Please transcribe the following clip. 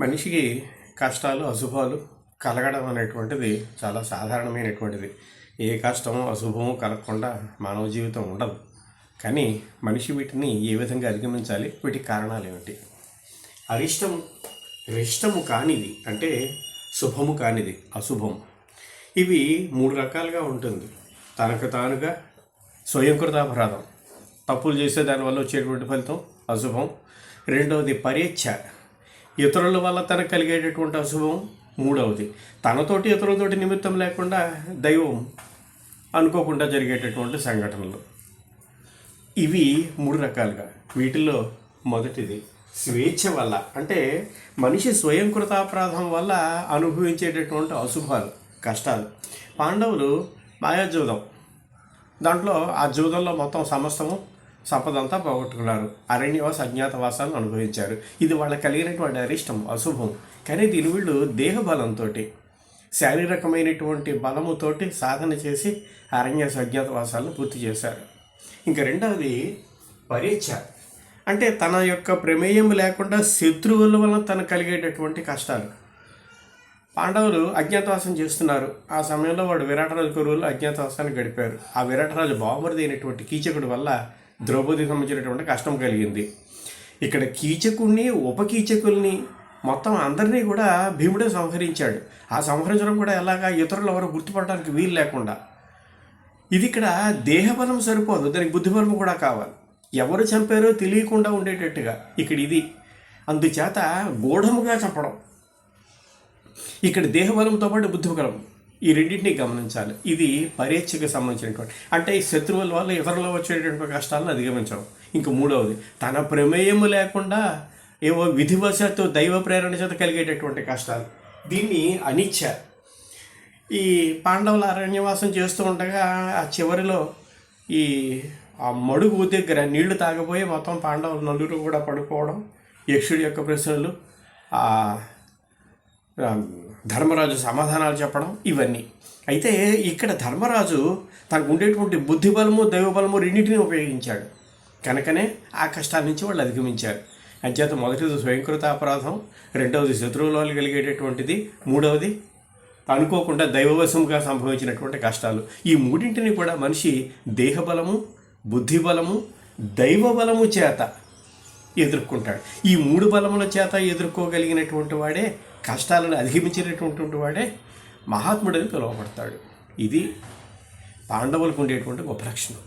మనిషికి కష్టాలు అశుభాలు కలగడం అనేటువంటిది చాలా సాధారణమైనటువంటిది. ఏ కష్టము అశుభము కలగకుండా మానవ జీవితం ఉండదు. కానీ మనిషి వీటిని ఏ విధంగా అధిగమించాలి? వీటి కారణాలు ఏమిటి? అరిష్టము రిష్టము కానిది అంటే శుభము కానిది అశుభం. ఇవి మూడు రకాలుగా ఉంటుంది. తనకు తానుగా స్వయంకృతాపరాధం. తప్పులు చేసే దానివల్ల వచ్చేటువంటి ఫలితం అశుభం. రెండవది పరీక్ష ఇతరుల వల్ల తనకు కలిగేటటువంటి అశుభం మూడవది. తనతోటి ఇతరులతోటి నిమిత్తం లేకుండా దైవం అనుకోకుండా జరిగేటటువంటి సంఘటనలు. ఇవి మూడు రకాలుగా. వీటిల్లో మొదటిది స్వేచ్ఛ వల్ల. అంటే మనిషి స్వయం వల్ల అనుభవించేటటువంటి అశుభాలు కష్టాలు. పాండవులు మాయాజూదం. దాంట్లో ఆ జూదంలో మొత్తం సమస్తము సంపదంతా పోగొట్టుకున్నారు. అరణ్యవాస అజ్ఞాతవాసాలను అనుభవించారు ఇది వాళ్ళకి కలిగినటువంటి అరిష్టం అశుభం. కానీ దీని వీళ్ళు దేహబలంతో శారీరకమైనటువంటి బలముతోటి సాధన చేసి అరణ్యవాస అజ్ఞాతవాసాలను పూర్తి చేశారు. ఇంకా రెండవది పరీక్ష. అంటే తన యొక్క ప్రమేయం లేకుండా శత్రువుల వల్ల తను కలిగేటటువంటి కష్టాలు. పాండవులు అజ్ఞాతవాసం చేస్తున్నారు. ఆ సమయంలో వాడు విరాటరాజు కురువులు అజ్ఞాతవాసాన్ని గడిపారు. ఆ విరాటరాజు బావమరిది అయినటువంటి కీచకుడి వల్ల ద్రౌపదికి సంబంధించినటువంటి కష్టం కలిగింది. ఇక్కడ కీచకుణ్ణి ఉపకీచకుల్ని మొత్తం అందరినీ కూడా భీముడే సంహరించాడు. ఆ సంహరించడం కూడా ఎలాగా ఇతరులు ఎవరు గుర్తుపడడానికి వీలు లేకుండా. ఇది ఇక్కడ దేహబలం సరిపోదు దానికి బుద్ధిబలం కూడా కావాలి. ఎవరు చంపారో తెలియకుండా ఉండేటట్టుగా ఇక్కడ ఇది. అందుచేత గూఢముగా చంపడం. ఇక్కడ దేహబలంతో పాటు బుద్ధిబలం ఈ రెండింటిని గమనించాలి. ఇది పరీక్షకు సంబంధించినటువంటి అంటే ఈ శత్రువుల వల్ల ఇతరులు వచ్చేటటువంటి కష్టాలను అధిగమించడం. ఇంక మూడవది తన ప్రమేయము లేకుండా ఏవో విధివశాత్తు దైవ ప్రేరణ చేత కలిగేటటువంటి కష్టాలు. దీన్ని అనిచ్చ ఈ పాండవుల అరణ్యవాసం చేస్తూ ఉండగా ఆ చివరిలో ఈ ఆ మడుగు దగ్గర నీళ్ళు తాగబోయి మొత్తం పాండవులు నలుగురు కూడా పడుకోవడం యక్షుడి యొక్క ప్రశ్నలు ధర్మరాజు సమాధానాలు చెప్పడం ఇవన్నీ. అయితే ఇక్కడ ధర్మరాజు తనకు ఉండేటువంటి బుద్ధి బలము దైవబలము రెండింటిని ఉపయోగించాడు. కనుకనే ఆ కష్టాల నుంచి వాళ్ళు అధిగమించారు. అంచేత మొదటిది స్వయంకృత అపరాధం రెండవది శత్రువుల కలిగేటటువంటిది మూడవది అనుకోకుండా దైవవశంగా సంభవించినటువంటి కష్టాలు. ఈ మూడింటిని కూడా మనిషి దేహబలము బుద్ధిబలము దైవబలము చేత ఎదుర్కొంటాడు. ఈ మూడు బలముల చేత ఎదుర్కోగలిగినటువంటి వాడే కష్టాలను అధిగమించినటువంటి వాడే మహాత్ముడని పిలువబడతాడు. ఇది పాండవులకు ఉండేటువంటి గొప్ప లక్షణం.